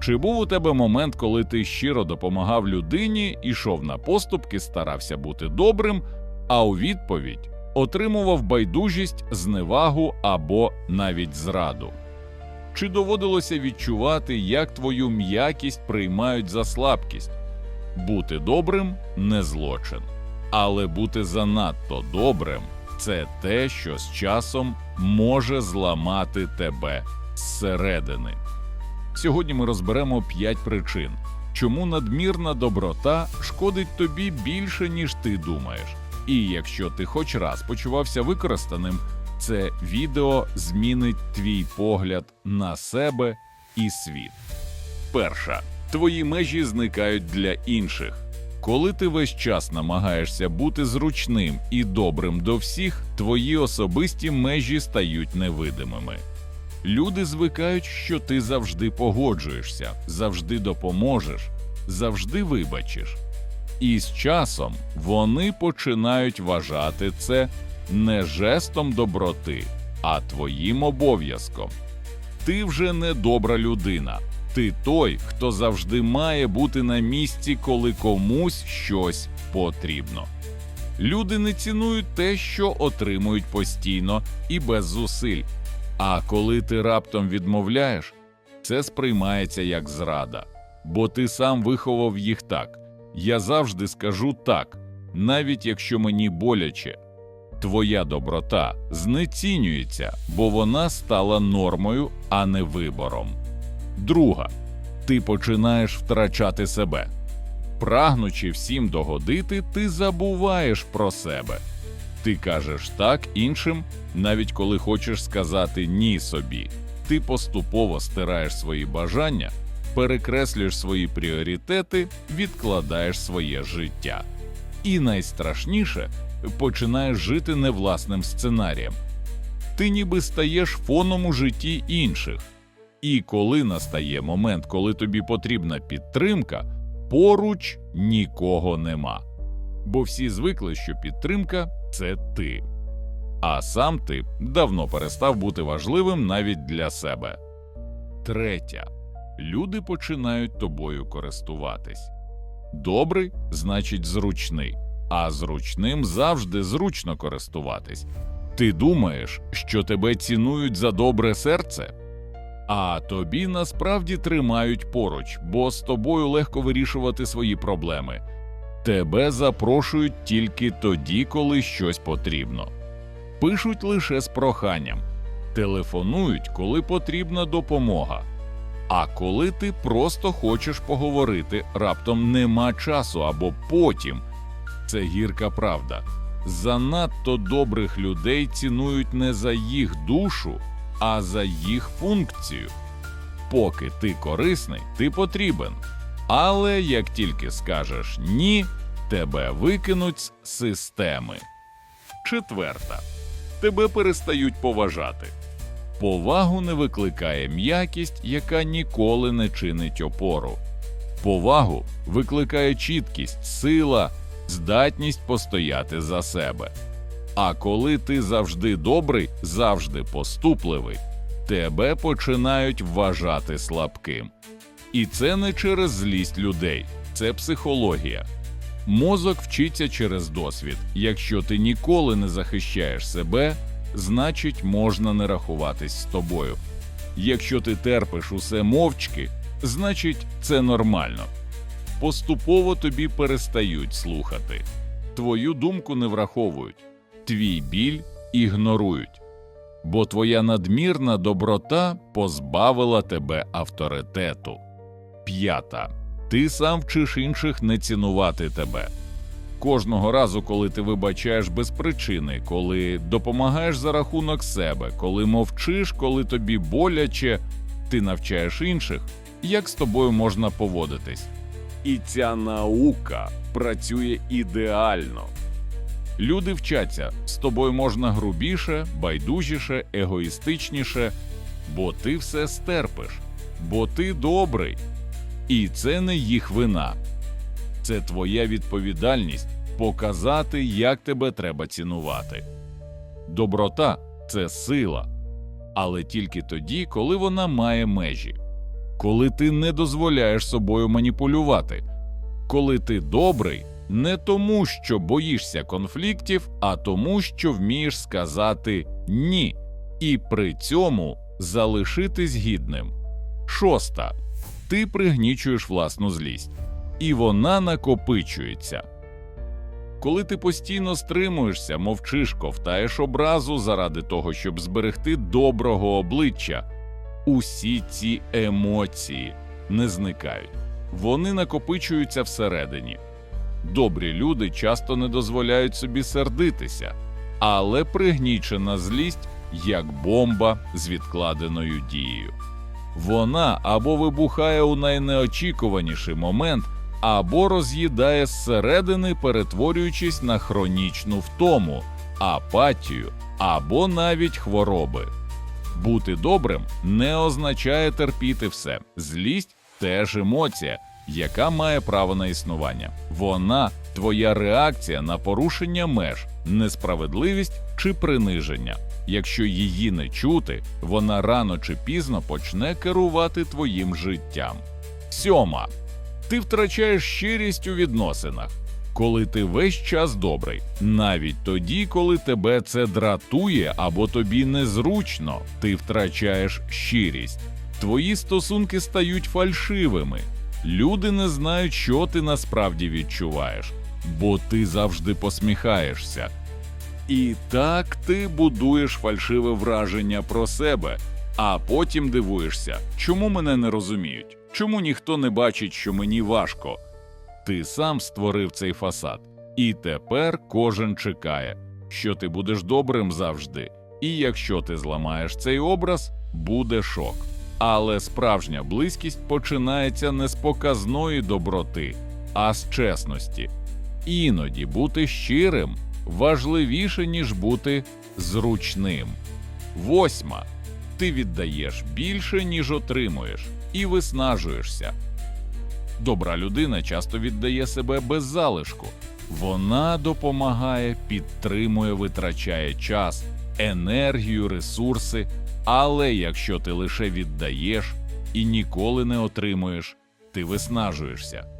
Чи був у тебе момент, коли ти щиро допомагав людині, ішов на поступки, старався бути добрим, а у відповідь отримував байдужість, зневагу або навіть зраду? Чи доводилося відчувати, як твою м'якість приймають за слабкість? Бути добрим не злочин, але бути занадто добрим це те, що з часом може зламати тебе зсередини. Сьогодні ми розберемо 5 причин, чому надмірна доброта шкодить тобі більше, ніж ти думаєш. І якщо ти хоч раз почувався використаним, це відео змінить твій погляд на себе і світ. Перша твої межі зникають для інших. Коли ти весь час намагаєшся бути зручним і добрим до всіх, твої особисті межі стають невидимими. Люди звикають, що ти завжди погоджуєшся, завжди допоможеш, завжди вибачиш. І з часом вони починають вважати це не жестом доброти, а твоїм обов'язком. Ти вже не добра людина. Ти той, хто завжди має бути на місці, коли комусь щось потрібно. Люди не цінують те, що отримують постійно і без зусиль. А коли ти раптом відмовляєш, це сприймається як зрада, бо ти сам виховав їх так. Я завжди скажу так, навіть якщо мені боляче. Твоя доброта знецінюється, бо вона стала нормою, а не вибором. Друга, ти починаєш втрачати себе. Прагнучи всім догодити, ти забуваєш про себе. Ти кажеш так іншим, навіть коли хочеш сказати ні собі. Ти поступово стираєш свої бажання, перекреслюєш свої пріоритети, відкладаєш своє життя. І найстрашніше починаєш жити не власним сценарієм. Ти ніби стаєш фоном у житті інших. І коли настає момент, коли тобі потрібна підтримка, поруч нікого нема. Бо всі звикли, що підтримка це ти. А сам ти давно перестав бути важливим навіть для себе. Третя. Люди починають тобою користуватись. Добрий значить зручний, а зручним завжди зручно користуватись. Ти думаєш, що тебе цінують за добре серце? А тобі насправді тримають поруч, бо з тобою легко вирішувати свої проблеми. Тебе запрошують тільки тоді, коли щось потрібно. Пишуть лише з проханням, телефонують, коли потрібна допомога. А коли ти просто хочеш поговорити, раптом нема часу або потім. Це гірка правда. Занадто добрих людей цінують не за їх душу, а за їх функцію. Поки ти корисний, ти потрібен. Але як тільки скажеш ні, тебе викинуть з системи. Четверта. Тебе перестають поважати. Повагу не викликає м'якість, яка ніколи не чинить опору. Повагу викликає чіткість, сила, здатність постояти за себе. А коли ти завжди добрий, завжди поступливий, тебе починають вважати слабким. І це не через злість людей, це психологія. Мозок вчиться через досвід. Якщо ти ніколи не захищаєш себе, значить можна не рахуватись з тобою. Якщо ти терпиш усе мовчки, значить це нормально. Поступово тобі перестають слухати. Твою думку не враховують, твій біль ігнорують. Бо твоя надмірна доброта позбавила тебе авторитету. П'ята. Ти сам вчиш інших не цінувати тебе. Кожного разу, коли ти вибачаєш без причини, коли допомагаєш за рахунок себе, коли мовчиш, коли тобі боляче, ти навчаєш інших, як з тобою можна поводитись. І ця наука працює ідеально. Люди вчаться, з тобою можна грубіше, байдужіше, егоїстичніше, бо ти все стерпиш, бо ти добрий. І це не їх вина. Це твоя відповідальність показати, як тебе треба цінувати. Доброта це сила, але тільки тоді, коли вона має межі. коли ти не дозволяєш собою маніпулювати, коли ти добрий не тому, що боїшся конфліктів, а тому, що вмієш сказати ні, і при цьому залишитись гідним. Шоста. Ти пригнічуєш власну злість, і вона накопичується. Коли ти постійно стримуєшся, мовчиш, ковтаєш образу заради того, щоб зберегти доброго обличчя, усі ці емоції не зникають, вони накопичуються всередині. Добрі люди часто не дозволяють собі сердитися, але пригнічена злість як бомба з відкладеною дією. Вона або вибухає у найнеочікуваніший момент, або роз'їдає зсередини, перетворюючись на хронічну втому, апатію або навіть хвороби. Бути добрим не означає терпіти все. Злість теж емоція, яка має право на існування. Вона твоя реакція на порушення меж, несправедливість чи приниження. Якщо її не чути, вона рано чи пізно почне керувати твоїм життям. Сьома. Ти втрачаєш щирість у відносинах, коли ти весь час добрий, навіть тоді, коли тебе це дратує або тобі незручно, ти втрачаєш щирість. Твої стосунки стають фальшивими. Люди не знають, що ти насправді відчуваєш, бо ти завжди посміхаєшся. І так ти будуєш фальшиве враження про себе, а потім дивуєшся, чому мене не розуміють, чому ніхто не бачить, що мені важко. Ти сам створив цей фасад, і тепер кожен чекає, що ти будеш добрим завжди, і якщо ти зламаєш цей образ, буде шок. Але справжня близькість починається не з показної доброти, а з чесності. Іноді бути щирим важливіше, ніж бути зручним. Восьма. Ти віддаєш більше, ніж отримуєш, і виснажуєшся. Добра людина часто віддає себе без залишку. Вона допомагає, підтримує, витрачає час, енергію, ресурси. Але якщо ти лише віддаєш і ніколи не отримуєш, ти виснажуєшся.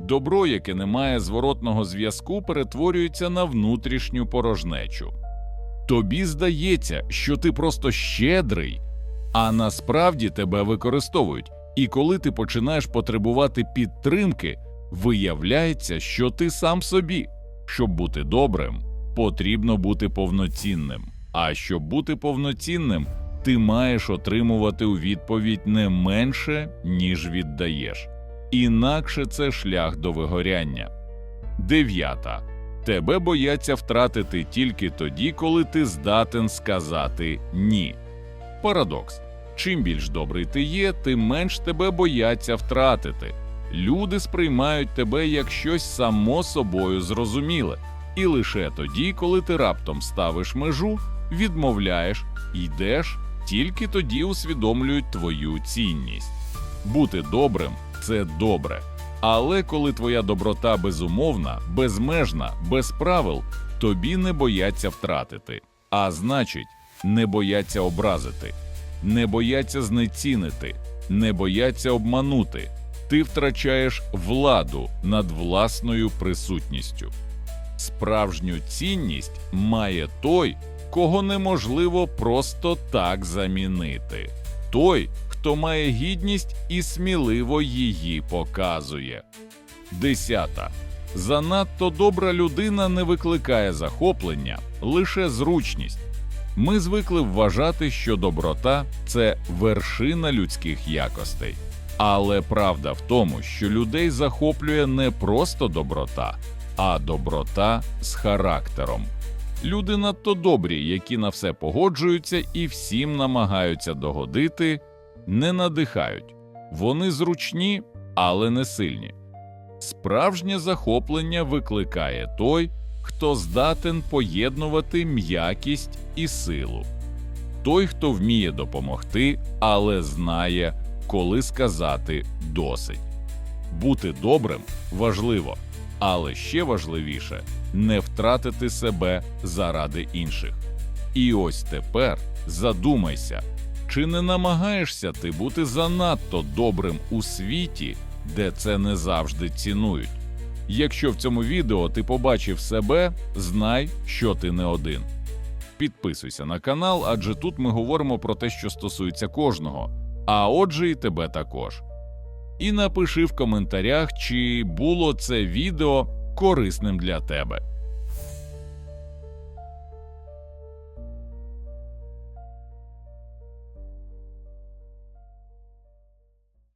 Добро, яке не має зворотного зв'язку, перетворюється на внутрішню порожнечу. Тобі здається, що ти просто щедрий, а насправді тебе використовують. І коли ти починаєш потребувати підтримки, виявляється, що ти сам собі. Щоб бути добрим, потрібно бути повноцінним. А щоб бути повноцінним, ти маєш отримувати у відповідь не менше, ніж віддаєш. Інакше це шлях до вигоряння. Дев'ята. Тебе бояться втратити тільки тоді, коли ти здатен сказати ні. Парадокс. Чим більш добрий ти є, тим менш тебе бояться втратити. Люди сприймають тебе як щось само собою зрозуміле, і лише тоді, коли ти раптом ставиш межу, відмовляєш, йдеш, тільки тоді усвідомлюють твою цінність. Бути добрим це добре. Але коли твоя доброта безумовна, безмежна, без правил, тобі не бояться втратити, а значить, не бояться образити, не бояться знецінити, не бояться обманути. Ти втрачаєш владу над власною присутністю. Справжню цінність має той, кого неможливо просто так замінити, той, хто має гідність і сміливо її показує. Десята. Занадто добра людина не викликає захоплення, лише зручність. Ми звикли вважати, що доброта це вершина людських якостей. Але правда в тому, що людей захоплює не просто доброта, а доброта з характером. Люди надто добрі, які на все погоджуються і всім намагаються догодити, не надихають. Вони зручні, але не сильні. Справжнє захоплення викликає той, хто здатен поєднувати м'якість і силу. Той, хто вміє допомогти, але знає, коли сказати досить. Бути добрим важливо, але ще важливіше не втратити себе заради інших. І ось тепер задумайся, Чи не намагаєшся ти бути занадто добрим у світі, де це не завжди цінують? Якщо в цьому відео ти побачив себе, знай, що ти не один. Підписуйся на канал, адже тут ми говоримо про те, що стосується кожного, а отже, і тебе також. І напиши в коментарях, чи було це відео корисним для тебе.